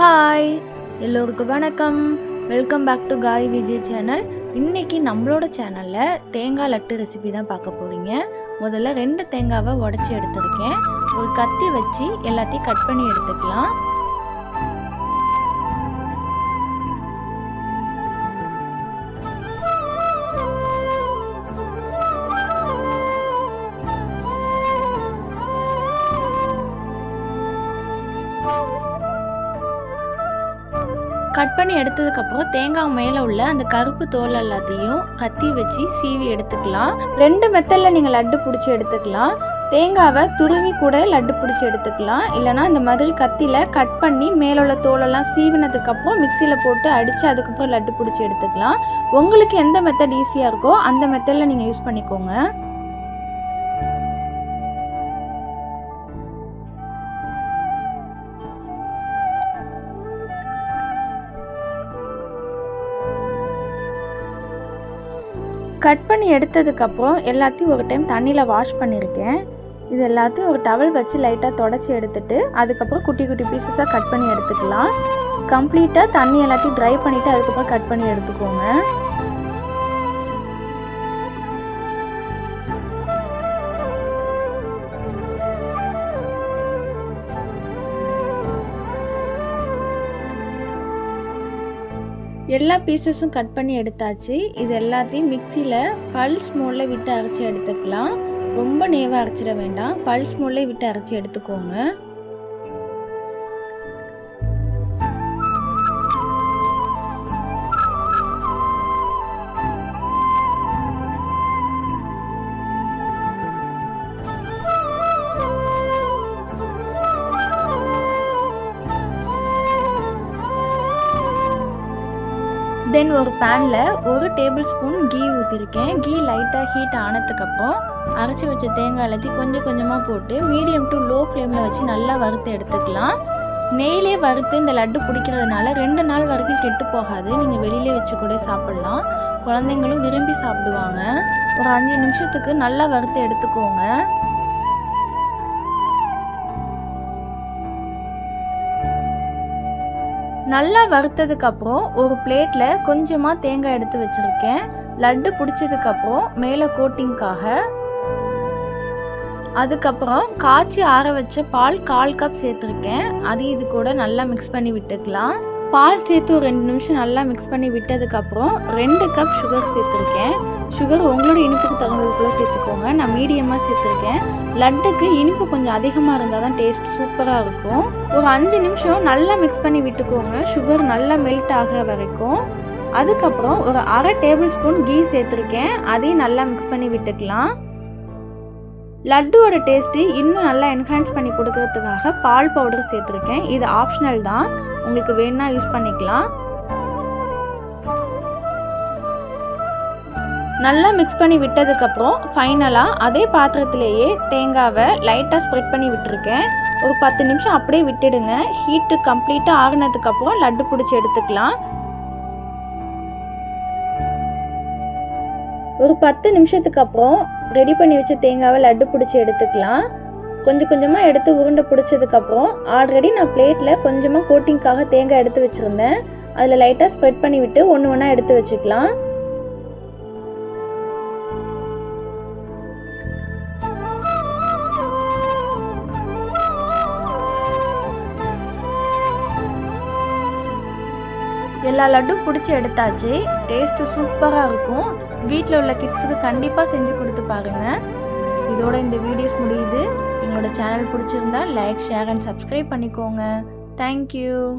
Hi எல்லோருக்கும் வணக்கம். Welcome back to காய் விஜய் சேனல் இன்றைக்கி நம்மளோட சேனலில் தேங்காய் லட்டு ரெசிபி தான் பார்க்க போகிறீங்க முதல்ல ரெண்டு தேங்காவை உடச்சி எடுத்திருக்கேன். ஒரு கத்தி வச்சு எல்லாத்தையும் கட் பண்ணி எடுத்துக்கலாம். கட் பண்ணி எடுத்ததுக்கப்புறம் தேங்காய் மேலே உள்ள அந்த கருப்பு தோல் எல்லாத்தையும் கத்தி வச்சு சீவி எடுத்துக்கலாம். ரெண்டு மெத்தடில் நீங்கள் லட்டு பிடிச்சி எடுத்துக்கலாம். தேங்காவை துருவி கூட லட்டு பிடிச்சி எடுத்துக்கலாம். இல்லைனா இந்த மாதிரி கத்தியில் கட் பண்ணி மேலுள்ள தோலெல்லாம் சீவினதுக்கப்புறம் மிக்சியில் போட்டு அடித்து அதுக்கப்புறம் லட்டு பிடிச்சி எடுத்துக்கலாம். உங்களுக்கு எந்த மெத்தட் ஈஸியாக இருக்கோ அந்த மெத்தடில் நீங்கள் யூஸ் பண்ணிக்கோங்க. கட் பண்ணி எடுத்ததுக்கப்புறம் எல்லாத்தையும் ஒரு டைம் தண்ணியில் வாஷ் பண்ணியிருக்கேன். இது எல்லாத்தையும் ஒரு டவல் வச்சு லைட்டாக தொடச்சி எடுத்துட்டு அதுக்கப்புறம் குட்டி குட்டி பீசஸாக கட் பண்ணி எடுத்துக்கலாம். கம்ப்ளீட்டாக தண்ணி எல்லாத்தையும் ட்ரை பண்ணிவிட்டு அதுக்கப்புறம் கட் பண்ணி எடுத்துக்கோங்க. எல்லா பீசஸும் கட் பண்ணி எடுத்தாச்சு. இது எல்லாத்தையும் மிக்சியில் பல்ஸ் மோடில் விட்டு அரைச்சி எடுத்துக்கலாம். ரொம்ப நேவாக அரைச்சிட வேண்டாம். பல்ஸ் மோடில் விட்டு அரைச்சி எடுத்துக்கோங்க. தென் ஒரு பேனில் ஒரு டேபிள் ஸ்பூன் கீ ஊற்றிருக்கேன் கீ லைட்டாக ஹீட் ஆனதுக்கப்புறம் அரைச்சி வச்ச தேங்காய் எல்லாத்தையும் கொஞ்சம் கொஞ்சமாக போட்டு மீடியம் டு லோ ஃப்ளேமில் வச்சு நல்லா வறுத்து எடுத்துக்கலாம். நெய்லே வறுத்து இந்த லட்டு பிடிக்கிறதுனால ரெண்டு நாள் வரைக்கும் கெட்டு போகாது. நீங்கள் வெளியிலே வச்சு கூட சாப்பிட்லாம். குழந்தைங்களும் விரும்பி சாப்பிடுவாங்க. ஒரு அஞ்சு நிமிஷத்துக்கு நல்லா வறுத்து எடுத்துக்கோங்க. நல்லா வறுத்ததுக்கப்புறம் ஒரு பிளேட்டில் கொஞ்சமாக தேங்காய் எடுத்து வச்சுருக்கேன். லட்டு பிடிச்சதுக்கப்புறம் மேலே கோட்டிங்க்காக அதுக்கப்புறம் காய்ச்சி ஆற வச்ச பால் கால் கப் சேர்த்துருக்கேன். அது இது கூட நல்லா மிக்ஸ் பண்ணி விட்டுக்கலாம். பால் சேர்த்து ஒரு ரெண்டு நிமிஷம் நல்லா மிக்ஸ் பண்ணி விட்டதுக்கப்புறம் ரெண்டு கப் சுகர் சேர்த்துருக்கேன். சுகர் உங்களோட இனிப்புக்கு தகுந்ததுக்குள்ளே சேர்த்துக்கோங்க. நான் மீடியமாக சேர்த்துருக்கேன். லட்டுக்கு இனிப்பு கொஞ்சம் அதிகமாக இருந்தால் தான் டேஸ்ட் சூப்பராக இருக்கும். ஒரு அஞ்சு நிமிஷம் நல்லா மிக்ஸ் பண்ணி விட்டுக்கோங்க. சுகர் நல்லா மெல்ட் ஆகிற வரைக்கும். அதுக்கப்புறம் ஒரு அரை டேபிள் ஸ்பூன் கீ சேர்த்துருக்கேன். அதையும் நல்லா மிக்ஸ் பண்ணி விட்டுக்கலாம். லட்டுவோட டேஸ்ட்டு இன்னும் நல்லா என்ஹான்ஸ் பண்ணி கொடுக்கறதுக்காக பால் பவுடர் சேர்த்துருக்கேன். இது ஆப்ஷனல் தான். உங்களுக்கு வேணால் யூஸ் பண்ணிக்கலாம். நல்லா மிக்ஸ் பண்ணி விட்டதுக்கப்புறம் ஃபைனலாக அதே பாத்திரத்திலேயே தேங்காவை லைட்டாக ஸ்ப்ரெட் பண்ணி விட்டுருக்கேன். ஒரு பத்து நிமிஷம் அப்படியே விட்டுடுங்க. ஹீட்டு கம்ப்ளீட்டாக ஆகினதுக்கப்புறம் லட்டு பிடிச்சி எடுத்துக்கலாம். ஒரு பத்து நிமிஷத்துக்கு அப்புறம் ரெடி பண்ணி வச்ச தேங்காவை லட்டு பிடிச்சி எடுத்துக்கலாம். கொஞ்சம் கொஞ்சமாக எடுத்து உருண்டை பிடிச்சதுக்கப்புறம் ஆல்ரெடி நான் பிளேட்டில் கொஞ்சமாக கோட்டிங்க்காக தேங்காய் எடுத்து வச்சுருந்தேன். அதில் லைட்டாக ஸ்ப்ரெட் பண்ணி விட்டு ஒன்று ஒன்றா எடுத்து வச்சுக்கலாம். எல்லா லட்டும் பிடிச்சி எடுத்தாச்சு. டேஸ்ட்டு சூப்பராக இருக்கும். வீட்டில் உள்ள கிட்ஸுக்கு கண்டிப்பாக செஞ்சு கொடுத்து பாருங்கள் இதோட இந்த வீடியோஸ் முடியுது. எங்களோட சேனல் பிடிச்சிருந்தா லைக் ஷேர் அண்ட் சப்ஸ்கிரைப் பண்ணிக்கோங்க. Thank you